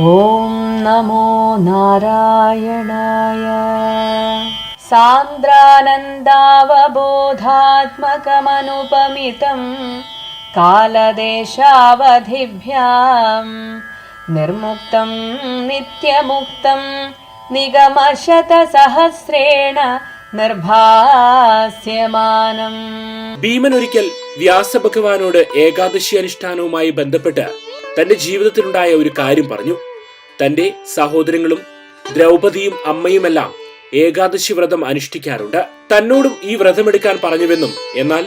ॐ नमो नारायणाय सान्द्रानन्दावबोधात्मकमनुपमितं कालदेशावधिभ्यां निर्मुक्तं नित्यमुक्तं निगमशतसहस्रेण നിർഭാസ്യമാനം ഭീമൻ ഒരിക്കൽ വ്യാസഭഗവാനോട് ഏകാദശി അനുഷ്ഠാനവുമായി ബന്ധപ്പെട്ട് തന്റെ ജീവിതത്തിലുണ്ടായ ഒരു കാര്യം പറഞ്ഞു. തന്റെ സഹോദരങ്ങളും ദ്രൗപദിയും അമ്മയുമെല്ലാം ഏകാദശി വ്രതം അനുഷ്ഠിക്കാറുണ്ട്. തന്നോടും ഈ വ്രതമെടുക്കാൻ പറഞ്ഞുവെന്നും എന്നാൽ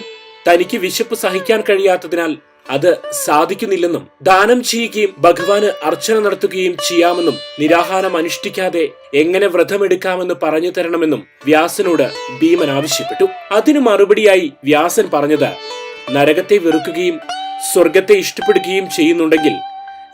തനിക്ക് വിശപ്പ് സഹിക്കാൻ കഴിയാത്തതിനാൽ അത് സാധിക്കുന്നില്ലെന്നും ദാനം ചെയ്യുകയും ഭഗവാന് അർച്ചന നടത്തുകയും ചെയ്യാമെന്നും നിരാഹാരം അനുഷ്ഠിക്കാതെ എങ്ങനെ വ്രതമെടുക്കാമെന്ന് പറഞ്ഞു തരണമെന്നും വ്യാസനോട് ഭീമൻ ആവശ്യപ്പെട്ടു. അതിനു മറുപടിയായി വ്യാസൻ പറഞ്ഞത് നരകത്തെ വെറുക്കുകയും സ്വർഗത്തെ ഇഷ്ടപ്പെടുകയും ചെയ്യുന്നുണ്ടെങ്കിൽ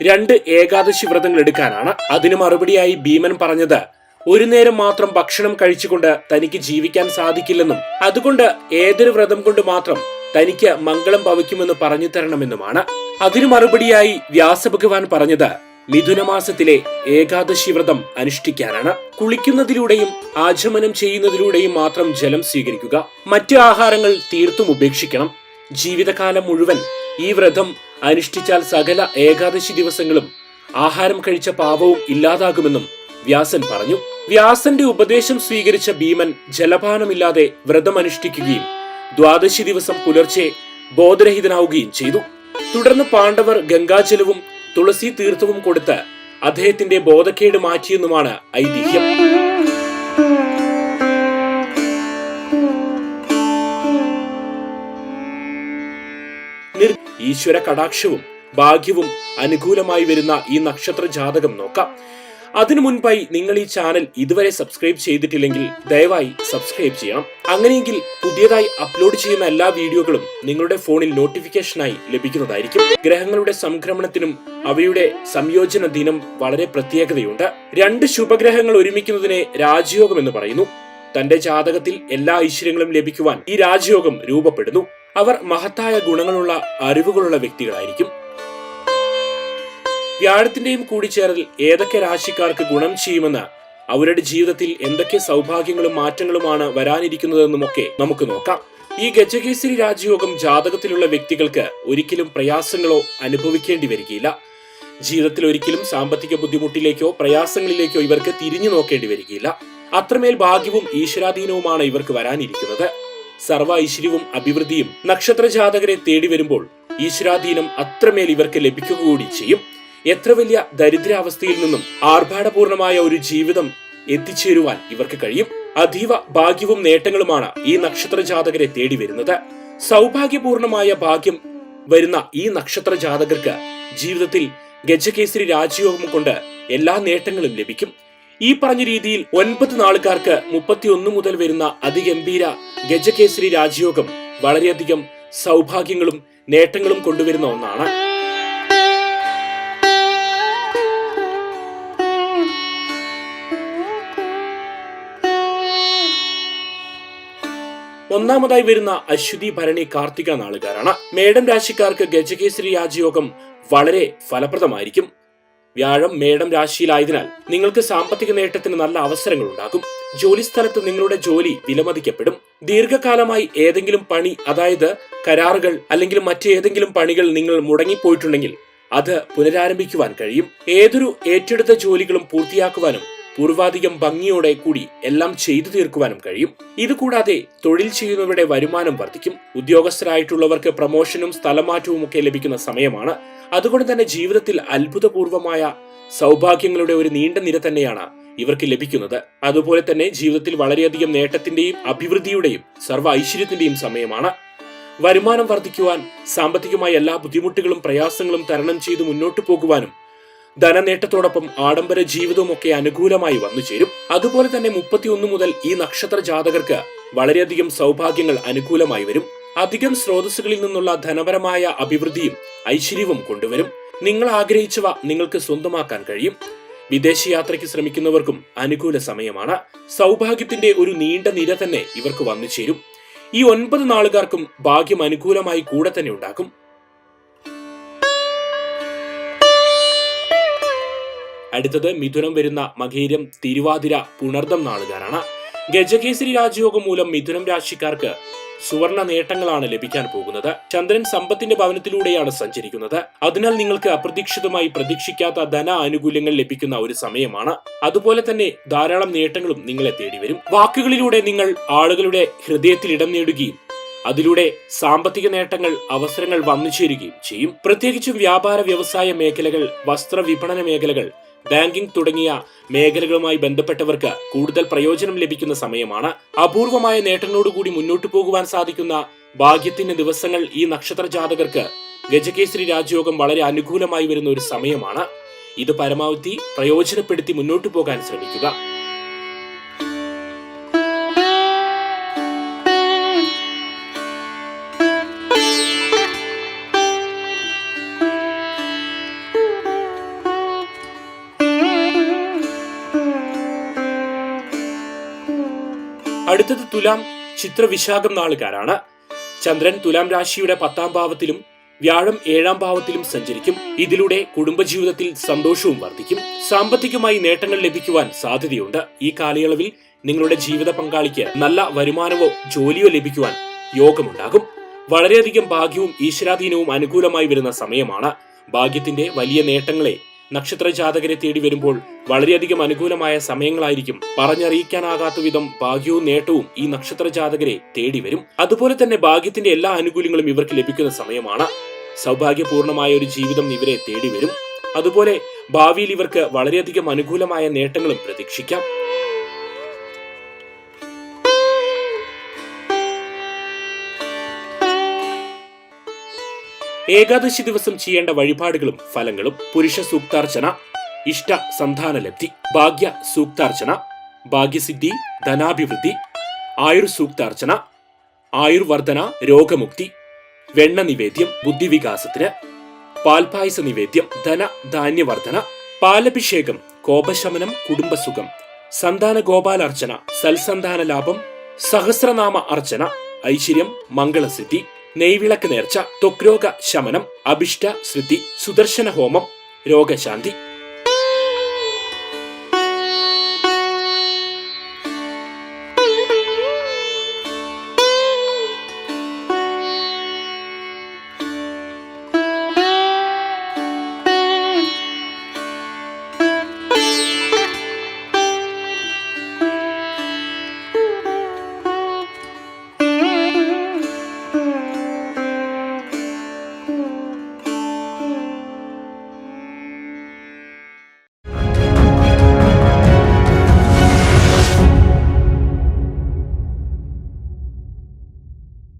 രണ്ട് ഏകാദശി വ്രതങ്ങൾ എടുക്കാനാണ് അതിന് മറുപടിയായി ഭീമൻ പറഞ്ഞത്. ഒരു നേരം മാത്രം ഭക്ഷണം കഴിച്ചുകൊണ്ട് തനിക്ക് ജീവിക്കാൻ സാധിക്കില്ലെന്നും അതുകൊണ്ട് ഏതൊരു വ്രതം കൊണ്ട് മാത്രം തനിക്ക് മംഗളം ഭവിക്കുമെന്ന് പറഞ്ഞു തരണമെന്നുമാണ്. അതിനു മറുപടിയായി വ്യാസഭഗവാൻ പറഞ്ഞത് മിഥുനമാസത്തിലെ ഏകാദശി വ്രതം അനുഷ്ഠിക്കാനാണ്. കുളിക്കുന്നതിലൂടെയും ആചമനം ചെയ്യുന്നതിലൂടെയും മാത്രം ജലം സ്വീകരിക്കുക. മറ്റു ആഹാരങ്ങൾ തീർത്തും ഉപേക്ഷിക്കണം. ജീവിതകാലം മുഴുവൻ ഈ വ്രതം അനുഷ്ഠിച്ചാൽ സകല ഏകാദശി ദിവസങ്ങളും ആഹാരം കഴിച്ച പാപവും ഇല്ലാതാകുമെന്നും വ്യാസൻ പറഞ്ഞു. വ്യാസന്റെ ഉപദേശം സ്വീകരിച്ച ഭീമൻ ജലപാനമില്ലാതെ വ്രതം അനുഷ്ഠിക്കുകയും ദ്വാദശി ദിവസം പുലർച്ചെ ബോധരഹിതനാവുകയും ചെയ്തു. തുടർന്ന് പാണ്ഡവർ ഗംഗാജലവും തുളസി തീർത്ഥവും കൊടുത്ത് അദ്ദേഹത്തിന്റെ ബോധക്കേട് മാറ്റിയെന്നുമാണ് ഐതിഹ്യം. ഈശ്വര കടാക്ഷവും ഭാഗ്യവും അനുകൂലമായി വരുന്ന ഈ നക്ഷത്ര ജാതകം നോക്കാം. അതിനു മുൻപായി നിങ്ങൾ ഈ ചാനൽ ഇതുവരെ സബ്സ്ക്രൈബ് ചെയ്തിട്ടില്ലെങ്കിൽ ദയവായി സബ്സ്ക്രൈബ് ചെയ്യണം. അങ്ങനെയെങ്കിൽ പുതിയതായി അപ്ലോഡ് ചെയ്യുന്ന എല്ലാ വീഡിയോകളും നിങ്ങളുടെ ഫോണിൽ നോട്ടിഫിക്കേഷനായി ലഭിക്കുന്നതായിരിക്കും. ഗ്രഹങ്ങളുടെ സംക്രമണത്തിനും അവയുടെ സംയോജന ദിനം വളരെ പ്രത്യേകതയുണ്ട്. രണ്ട് ശുഭഗ്രഹങ്ങൾ ഒരുമിക്കുന്നതിനെ രാജയോഗം എന്ന് പറയുന്നു. തന്റെ ജാതകത്തിൽ എല്ലാ ഐശ്വര്യങ്ങളും ലഭിക്കുവാൻ ഈ രാജയോഗം രൂപപ്പെടുന്നു. അവർ മഹത്തായ ഗുണങ്ങളുള്ള അറിവുകളുള്ള വ്യക്തികളായിരിക്കും. വ്യാഴത്തിന്റെയും കൂടിച്ചേരൽ ഏതൊക്കെ രാശിക്കാർക്ക് ഗുണം ചെയ്യുമെന്ന് അവരുടെ ജീവിതത്തിൽ എന്തൊക്കെ സൗഭാഗ്യങ്ങളും മാറ്റങ്ങളുമാണ് വരാനിരിക്കുന്നതെന്നുമൊക്കെ നമുക്ക് നോക്കാം. ഈ ഗജകേസരി രാജയോഗം ജാതകത്തിലുള്ള വ്യക്തികൾക്ക് ഒരിക്കലും പ്രയാസങ്ങളോ അനുഭവിക്കേണ്ടി വരികയില്ല. ജീവിതത്തിൽ ഒരിക്കലും സാമ്പത്തിക ബുദ്ധിമുട്ടിലേക്കോ പ്രയാസങ്ങളിലേക്കോ ഇവർക്ക് തിരിഞ്ഞു നോക്കേണ്ടി വരികയില്ല. അത്രമേൽ ഭാഗ്യവും ഈശ്വരാധീനവുമാണ് ഇവർക്ക് വരാനിരിക്കുന്നത്. സർവ ഐശ്വര്യവും അഭിവൃദ്ധിയും നക്ഷത്ര ജാതകരെ തേടി വരുമ്പോൾ ഈശ്വരാധീനം അത്രമേൽ ഇവർക്ക് ലഭിക്കുക കൂടി ചെയ്യും. എത്ര വലിയ ദരിദ്രാവസ്ഥയിൽ നിന്നും ആർഭാടപൂർണമായ ഒരു ജീവിതം എത്തിച്ചേരുവാൻ ഇവർക്ക് കഴിയും. അതീവ ഭാഗ്യവും നേട്ടങ്ങളുമാണ് ഈ നക്ഷത്ര ജാതകരെ തേടി വരുന്നത്. സൗഭാഗ്യപൂർണമായ ഭാഗ്യം വരുന്ന ഈ നക്ഷത്ര ജാതകർക്ക് ജീവിതത്തിൽ ഗജകേസരി രാജയോഗം കൊണ്ട് എല്ലാ നേട്ടങ്ങളും ലഭിക്കും. ഈ പറഞ്ഞ രീതിയിൽ ഒൻപത് നാളുകാർക്ക് മുപ്പത്തിയൊന്ന് മുതൽ വരുന്ന അതിഗംഭീര ഗജകേസരി രാജയോഗം വളരെയധികം സൗഭാഗ്യങ്ങളും നേട്ടങ്ങളും കൊണ്ടുവരുന്ന ഒന്നാണ്. ഒന്നാമതായി വരുന്ന അശ്വതി ഭരണി കാർത്തിക നാളുകാരാണ്. മേടം രാശിക്കാർക്ക് ഗജകേസരി രാജയോഗം വളരെ ഫലപ്രദമായിരിക്കും. വ്യാഴം മേടം രാശിയിലായതിനാൽ നിങ്ങൾക്ക് സാമ്പത്തിക നേട്ടത്തിന് നല്ല അവസരങ്ങൾ ഉണ്ടാകും ജോലിസ്ഥലത്ത് നിങ്ങളുടെ ജോലി വിലമതിക്കപ്പെടും. ദീർഘകാലമായി ഏതെങ്കിലും പണി അതായത് കരാറുകൾ അല്ലെങ്കിൽ മറ്റേതെങ്കിലും പണികൾ നിങ്ങൾ മുടങ്ങിപ്പോയിട്ടുണ്ടെങ്കിൽ അത് പുനരാരംഭിക്കുവാൻ കഴിയും. ഏതൊരു ഏറ്റെടുത്ത ജോലികളും പൂർത്തിയാക്കുവാനും പൂർവാധികം ഭംഗിയോടെ കൂടി എല്ലാം ചെയ്തു തീർക്കുവാനും കഴിയും. ഇതുകൂടാതെ തൊഴിൽ ചെയ്യുന്നവരുടെ വരുമാനം വർദ്ധിക്കും. ഉദ്യോഗസ്ഥരായിട്ടുള്ളവർക്ക് പ്രമോഷനും സ്ഥലമാറ്റവും ഒക്കെ ലഭിക്കുന്ന സമയമാണ്. അതുകൊണ്ട് തന്നെ ജീവിതത്തിൽ അത്ഭുതപൂർവമായ സൗഭാഗ്യങ്ങളുടെ ഒരു നീണ്ട നിര തന്നെയാണ് ഇവർക്ക് ലഭിക്കുന്നത്. അതുപോലെ തന്നെ ജീവിതത്തിൽ വളരെയധികം നേട്ടത്തിന്റെയും അഭിവൃദ്ധിയുടെയും സർവ ഐശ്വര്യത്തിന്റെയും സമയമാണ്. വരുമാനം വർദ്ധിക്കുവാൻ സാമ്പത്തികമായ എല്ലാ ബുദ്ധിമുട്ടുകളും പ്രയാസങ്ങളും തരണം ചെയ്ത് മുന്നോട്ടു പോകുവാനും ധനനേട്ടത്തോടൊപ്പം ആഡംബര ജീവിതവും ഒക്കെ അനുകൂലമായി വന്നു ചേരും. അതുപോലെ തന്നെ മുപ്പത്തിയൊന്ന് മുതൽ ഈ നക്ഷത്ര ജാതകർക്ക് വളരെയധികം സൗഭാഗ്യങ്ങൾ അനുകൂലമായി വരും. അധികം സ്രോതസ്സുകളിൽ നിന്നുള്ള ധനപരമായ അഭിവൃദ്ധിയും ഐശ്വര്യവും കൊണ്ടുവരും. നിങ്ങൾ ആഗ്രഹിച്ചവ നിങ്ങൾക്ക് സ്വന്തമാക്കാൻ കഴിയും. വിദേശയാത്രയ്ക്ക് ശ്രമിക്കുന്നവർക്കും അനുകൂല സമയമാണ്. സൗഭാഗ്യത്തിന്റെ ഒരു നീണ്ട നിര തന്നെ ഇവർക്ക് വന്നു ചേരും. ഈ ഒൻപത് നാളുകാർക്കും ഭാഗ്യം അനുകൂലമായി കൂടെ തന്നെ ഉണ്ടാക്കും അടുത്തത് മിഥുനം വരുന്ന മകേരം തിരുവാതിര പുണർദം നാളുകാരാണ്. ഗജകേസരി രാജയോഗം മൂലം മിഥുനം രാശിക്കാർക്ക് സുവർണ നേട്ടങ്ങളാണ് ലഭിക്കാൻ പോകുന്നത്. ചന്ദ്രൻ സമ്പത്തിന്റെ ഭവനത്തിലൂടെയാണ് സഞ്ചരിക്കുന്നത്. അതിനാൽ നിങ്ങൾക്ക് അപ്രതീക്ഷിതമായി പ്രതീക്ഷിക്കാത്ത ധന ആനുകൂല്യങ്ങൾ ലഭിക്കുന്ന ഒരു സമയമാണ്. അതുപോലെ തന്നെ ധാരാളം നേട്ടങ്ങളും നിങ്ങളെ തേടി വരും വാക്കുകളിലൂടെ നിങ്ങൾ ആളുകളുടെ ഹൃദയത്തിൽ ഇടം നേടുകയും അതിലൂടെ സാമ്പത്തിക നേട്ടങ്ങൾ അവസരങ്ങൾ വന്നു ചേരുകയും ചെയ്യും. പ്രത്യേകിച്ചും വ്യാപാര വ്യവസായ മേഖലകൾ വസ്ത്ര വിപണന മേഖലകൾ ബാങ്കിംഗ് തുടങ്ങിയ മേഖലകളുമായി ബന്ധപ്പെട്ടവർക്ക് കൂടുതൽ പ്രയോജനം ലഭിക്കുന്ന സമയമാണ്. അപൂർവമായ നേട്ടങ്ങളോടുകൂടി മുന്നോട്ടു പോകുവാൻ സാധിക്കുന്ന ഭാഗ്യത്തിന്റെ ദിവസങ്ങൾ ഈ നക്ഷത്ര ജാതകർക്ക് ഗജകേശ്രീ രാജയോഗം വളരെ അനുകൂലമായി വരുന്ന ഒരു സമയമാണ്. ഇത് പരമാവധി പ്രയോജനപ്പെടുത്തി മുന്നോട്ടു പോകാൻ ശ്രമിക്കുക. അടുത്തത് തുലാം ചിത്രവിശാഖം നാളുകാരാണ്. ചന്ദ്രൻ തുലാം രാശിയുടെ പത്താം ഭാവത്തിലും വ്യാഴം ഏഴാം ഭാവത്തിലും സഞ്ചരിക്കും. ഇതിലൂടെ കുടുംബജീവിതത്തിൽ സന്തോഷവും വർദ്ധിക്കും. സാമ്പത്തികമായി നേട്ടങ്ങൾ ലഭിക്കുവാൻ സാധ്യതയുണ്ട്. ഈ കാലയളവിൽ നിങ്ങളുടെ ജീവിത പങ്കാളിക്ക് നല്ല വരുമാനമോ ജോലിയോ ലഭിക്കുവാൻ യോഗമുണ്ടാകും. വളരെയധികം ഭാഗ്യവും ഈശ്വരാധീനവും അനുകൂലമായി വരുന്ന സമയമാണ്. ഭാഗ്യത്തിന്റെ വലിയ നേട്ടങ്ങളെ നക്ഷത്ര ജാതകരെ തേടി വരുമ്പോൾ വളരെയധികം അനുകൂലമായ സമയങ്ങളായിരിക്കും. പറഞ്ഞറിയിക്കാനാകാത്ത വിധം ഭാഗ്യവും നേട്ടവും ഈ നക്ഷത്ര ജാതകരെ തേടി വരും. അതുപോലെ തന്നെ ഭാഗ്യത്തിന്റെ എല്ലാ ആനുകൂല്യങ്ങളും ഇവർക്ക് ലഭിക്കുന്ന സമയമാണ്. സൗഭാഗ്യപൂർണമായ ഒരു ജീവിതം ഇവരെ തേടി വരും. അതുപോലെ ഭാവിയിൽ ഇവർക്ക് വളരെയധികം അനുകൂലമായ നേട്ടങ്ങളും പ്രതീക്ഷിക്കാം. ഏകാദശി ദിവസം ചെയ്യേണ്ട വഴിപാടുകളും ഫലങ്ങളും പുരുഷ സൂക്താർച്ചന ഇഷ്ട സന്താനലബ്ധി ഭാഗ്യ സൂക്താർച്ചന ഭാഗ്യസിദ്ധി ധനാഭിവൃദ്ധി ആയുർ സൂക്താർച്ചന ആയുർവർദ്ധന രോഗമുക്തി വെണ്ണ നിവേദ്യം ബുദ്ധിവികാസത്തിന് പാൽപായസ നിവേദ്യം ധന ധാന്യവർദ്ധന പാലഭിഷേകം കോപശമനം കുടുംബസുഖം സന്താന ഗോപാലർച്ചന സൽസന്താന ലാഭം സഹസ്രനാമ അർച്ചന ഐശ്വര്യം മംഗളസിദ്ധി നെയ്വിളക്ക് നേർച്ച ത്വക്രോഗ ശമനം അഭിഷ്ട ശ്രുതി സുദർശന ഹോമം രോഗശാന്തി.